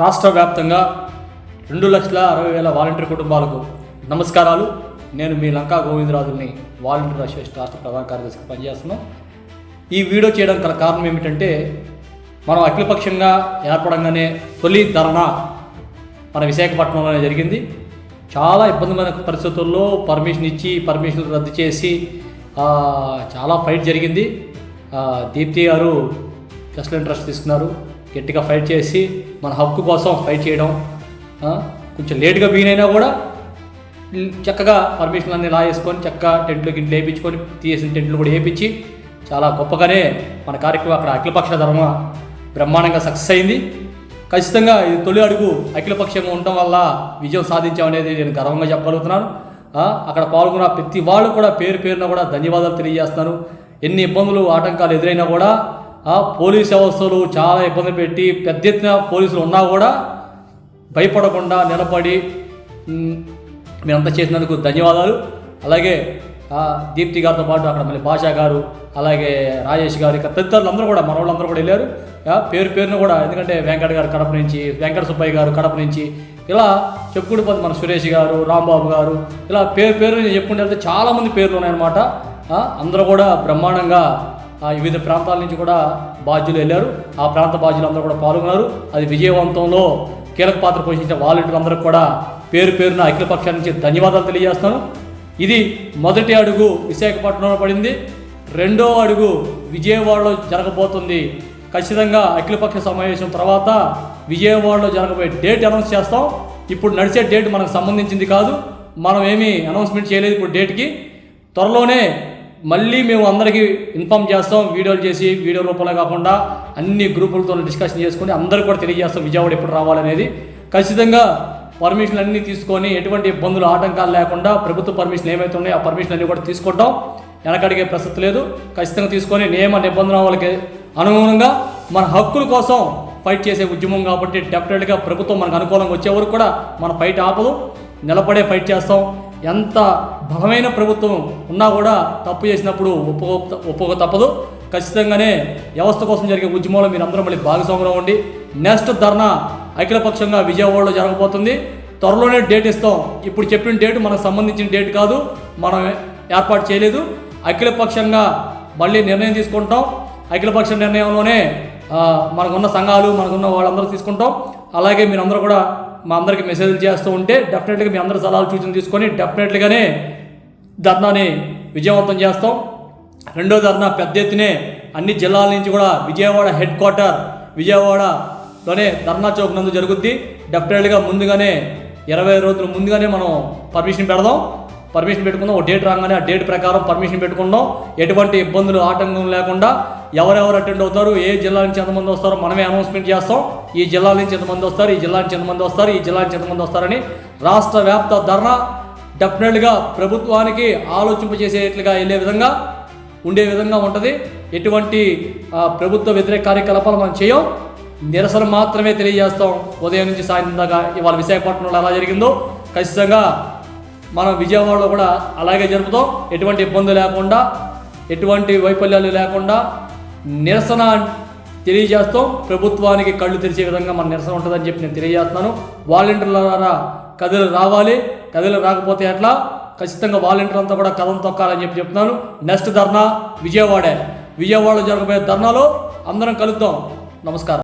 రాష్ట్ర వ్యాప్తంగా రెండు లక్షల అరవై వేల వాలంటీర్ కుటుంబాలకు నమస్కారాలు. నేను మీ లంకా గోవిందరాజుని వాలంటీర్ అసోసియేషన్ రాష్ట్ర ప్రధాన కార్యదర్శిగా పనిచేస్తున్నాం. ఈ వీడియో చేయడానికి గల కారణం ఏమిటంటే మనం అఖిలపక్షంగా ఏర్పడంగానే తొలి ధరణ మన విశాఖపట్నంలోనే జరిగింది. చాలా ఇబ్బందిమైన పరిస్థితుల్లో పర్మిషన్ ఇచ్చి పర్మిషన్ రద్దు చేసి చాలా ఫైట్ జరిగింది. దీప్తి గారు స్పెషల్ ఇంట్రెస్ట్ తీసుకున్నారు. గట్టిగా ఫైట్ చేసి మన హక్కు కోసం ఫైట్ చేయడం కొంచెం లేట్గా బిగిన్ అయినా కూడా చక్కగా పర్మిషన్ అన్ని లాగేసుకొని చక్కగా టెంట్లు గింట్లు వేయించుకొని తీసిన టెంట్లు కూడా వేయించి చాలా గొప్పగానే మన కార్యక్రమం అక్కడ అఖిలపక్ష ధర్మ బ్రహ్మాండంగా సక్సెస్ అయింది. ఖచ్చితంగా ఇది తొలి అడుగు అఖిలపక్షంగా ఉండటం వల్ల విజయం సాధించామనేది నేను గర్వంగా చెప్పగలుగుతున్నాను. అక్కడ పాల్గొన్న ప్రతి వాళ్ళు కూడా పేరు పేరున కూడా ధన్యవాదాలు తెలియజేస్తున్నారు ఎన్ని ఇబ్బందులు ఆటంకాలు ఎదురైనా కూడా పోలీస్ వ్యవస్థలు చాలా ఇబ్బంది పెట్టి పెద్ద ఎత్తున పోలీసులు ఉన్నా కూడా భయపడకుండా నిలబడి మ్, మీరంతా చేసినందుకు ధన్యవాదాలు. అలాగే దీప్తి గారితో పాటు అక్కడ మళ్ళీ భాషా గారు అలాగే రాజేష్ గారు ఇక తదితరులు అందరూ కూడా మన వాళ్ళందరూ కూడా వెళ్ళారు. పేరు పేరును కూడా ఎందుకంటే వెంకట గారు కడప నుంచి వెంకట సుబ్బయ్య గారు కడప నుంచి ఇలా చెప్పుకుంటూ పోతే మన సురేష్ గారు రాంబాబు గారు ఇలా పేరు పేరు చెప్పుకుంటే వెళ్తే చాలామంది పేర్లు ఉన్నాయన్నమాట. అందరూ కూడా బ్రహ్మాండంగా వివిధ ప్రాంతాల నుంచి కూడా బాధ్యులు వెళ్ళారు. ఆ ప్రాంత బాధ్యులు అందరూ కూడా పాల్గొన్నారు. అది విజయవంతంలో కీలక పాత్ర పోషించిన వాలంటీర్లందరికీ కూడా పేరు పేరున అఖిలపక్షాల నుంచి ధన్యవాదాలు తెలియజేస్తాను. ఇది మొదటి అడుగు విశాఖపట్నంలో పడింది. రెండో అడుగు విజయవాడలో జరగబోతుంది. ఖచ్చితంగా అఖిలపక్ష సమావేశం తర్వాత విజయవాడలో జరగబోయే డేట్ అనౌన్స్ చేస్తాం. ఇప్పుడు నడిచే డేట్ మనకు సంబంధించింది కాదు. మనం ఏమీ అనౌన్స్మెంట్ చేయలేదు ఇప్పుడు డేట్కి. త్వరలోనే మళ్ళీ మేము అందరికీ ఇన్ఫామ్ చేస్తాం వీడియోలు చేసి వీడియో రూపంలో కాకుండా అన్ని గ్రూపులతో డిస్కషన్ చేసుకొని అందరికీ కూడా తెలియజేస్తాం విజయవాడ ఎప్పుడు రావాలనేది. ఖచ్చితంగా పర్మిషన్లు అన్నీ తీసుకొని ఎటువంటి ఇబ్బందులు ఆటంకాలు లేకుండా ప్రభుత్వ పర్మిషన్లు ఏమైతే ఉన్నాయో ఆ పర్మిషన్లు అన్నీ కూడా తీసుకుంటాం. వెనకడిగే ప్రసక్తి లేదు. ఖచ్చితంగా తీసుకొని నియమ నిబంధనలకి అనుగుణంగా మన హక్కుల కోసం ఫైట్ చేసే ఉద్యమం కాబట్టి డెఫినెట్గా ప్రభుత్వం మనకు అనుకూలంగా వచ్చే వరకు కూడా మన ఫైట్ ఆపదు. నిలబడే ఫైట్ చేస్తాం. ఎంత బలమైన ప్రభుత్వం ఉన్నా కూడా తప్పు చేసినప్పుడు ఒప్పుకో ఒప్పుకో తప్పదు. ఖచ్చితంగానే వ్యవస్థ కోసం జరిగే ఉద్యమంలో మీరు అందరూ మళ్ళీ భాగస్వాములో ఉండి నెక్స్ట్ ధర్నా అఖిలపక్షంగా విజయవాడలో జరగబోతుంది. త్వరలోనే డేట్ ఇస్తాం. ఇప్పుడు చెప్పిన డేట్ మనకు సంబంధించిన డేట్ కాదు. మనం ఏర్పాటు చేయలేదు. అఖిలపక్షంగా మళ్ళీ నిర్ణయం తీసుకుంటాం. అఖిలపక్ష నిర్ణయంలోనే మనకున్న సంఘాలు మనకున్న వాళ్ళందరూ తీసుకుంటాం. అలాగే మీరందరూ కూడా మా అందరికి మెసేజ్లు చేస్తూ ఉంటే డెఫినెట్గా మీ అందరి సలహాలు సూచనలు తీసుకొని డెఫినెట్గానే ధర్నాని విజయవంతం చేస్తాం. రెండో ధర్నా పెద్ద ఎత్తునే అన్ని జిల్లాల నుంచి కూడా విజయవాడ హెడ్ క్వార్టర్ విజయవాడలోనే ధర్నా చౌక్ నందు జరుగుద్ది. డెఫినెట్గా ముందుగానే ఇరవై రోజుల ముందుగానే మనం పర్మిషన్ పెడదాం. పర్మిషన్ పెట్టుకుందాం ఒక డేట్ రాగానే ఆ డేట్ ప్రకారం పర్మిషన్ పెట్టుకుందాం ఎటువంటి ఇబ్బందులు ఆటంకం లేకుండా ఎవరెవరు అటెండ్ అవుతారు ఏ జిల్లా నుంచి ఎంతమంది వస్తారో మనమే అనౌన్స్మెంట్ చేస్తాం. ఈ జిల్లా నుంచి ఎంతమంది వస్తారు ఈ జిల్లా నుంచి ఎంతమంది వస్తారు ఈ జిల్లా నుంచి ఎంతమంది వస్తారని రాష్ట్ర వ్యాప్త ధర్నా డెఫినెట్గా ప్రభుత్వానికి ఆలోచింపజేసేట్లుగా వెళ్ళే విధంగా ఉండే విధంగా ఉంటుంది. ఎటువంటి ప్రభుత్వ వ్యతిరేక కార్యకలాపాలు మనం చేయం నిరసన మాత్రమే తెలియజేస్తాం. ఉదయం నుంచి సాయంత్రం దాకా ఇవాళ విశాఖపట్నంలో ఎలా జరిగిందో. ఖచ్చితంగా మనం విజయవాడలో కూడా అలాగే జరుపుతాం. ఎటువంటి ఇబ్బంది లేకుండా ఎటువంటి వైఫల్యాలు లేకుండా నిరసన తెలియజేస్తాం. ప్రభుత్వానికి కళ్ళు తెరిచే విధంగా మన నిరసన ఉంటుందని చెప్పి నేను తెలియజేస్తున్నాను. వాలంటీర్ల ద్వారా కథలు రావాలి. కథలు రాకపోతే ఎట్లా? ఖచ్చితంగా వాలంటీర్ అంతా కూడా కథం తొక్కాలని చెప్పి చెప్తున్నాను. నెక్స్ట్ ధర్నా విజయవాడే. విజయవాడలో జరగబోయే ధర్నాలో అందరం కలుద్దాం. నమస్కారం.